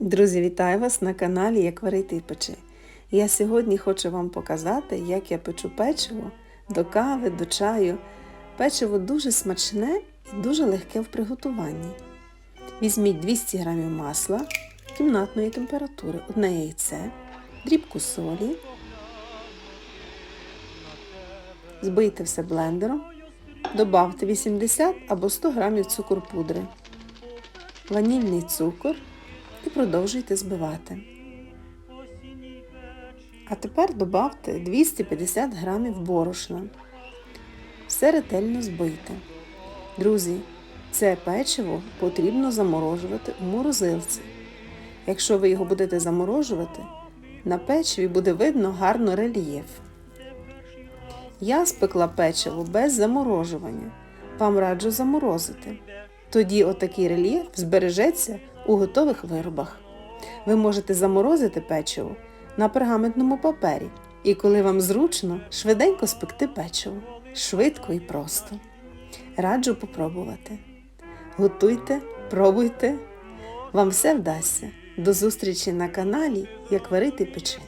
Друзі, вітаю вас на каналі Як варити і печи. Я сьогодні хочу вам показати, як я печу печиво до кави, до чаю. Печиво дуже смачне і дуже легке в приготуванні. Візьміть 200 г масла кімнатної температури, одне яйце, дрібку солі. Збийте все блендером, добавте 80 або 100 г цукор пудри, ванільний цукор продовжуйте збивати. А тепер добавте 250 грамів борошна. Все ретельно збийте. Друзі, це печиво потрібно заморожувати у морозилці. Якщо ви його будете заморожувати, на печиві буде видно гарно рельєф. Я спекла печиво без заморожування. Вам раджу заморозити. Тоді отакий рельєф збережеться у готових виробах. Ви можете заморозити печиво на пергаментному папері, і коли вам зручно, швиденько спекти печиво. Швидко і просто. Раджу попробувати. Готуйте, пробуйте. Вам все вдасться. До зустрічі на каналі Як варити печи.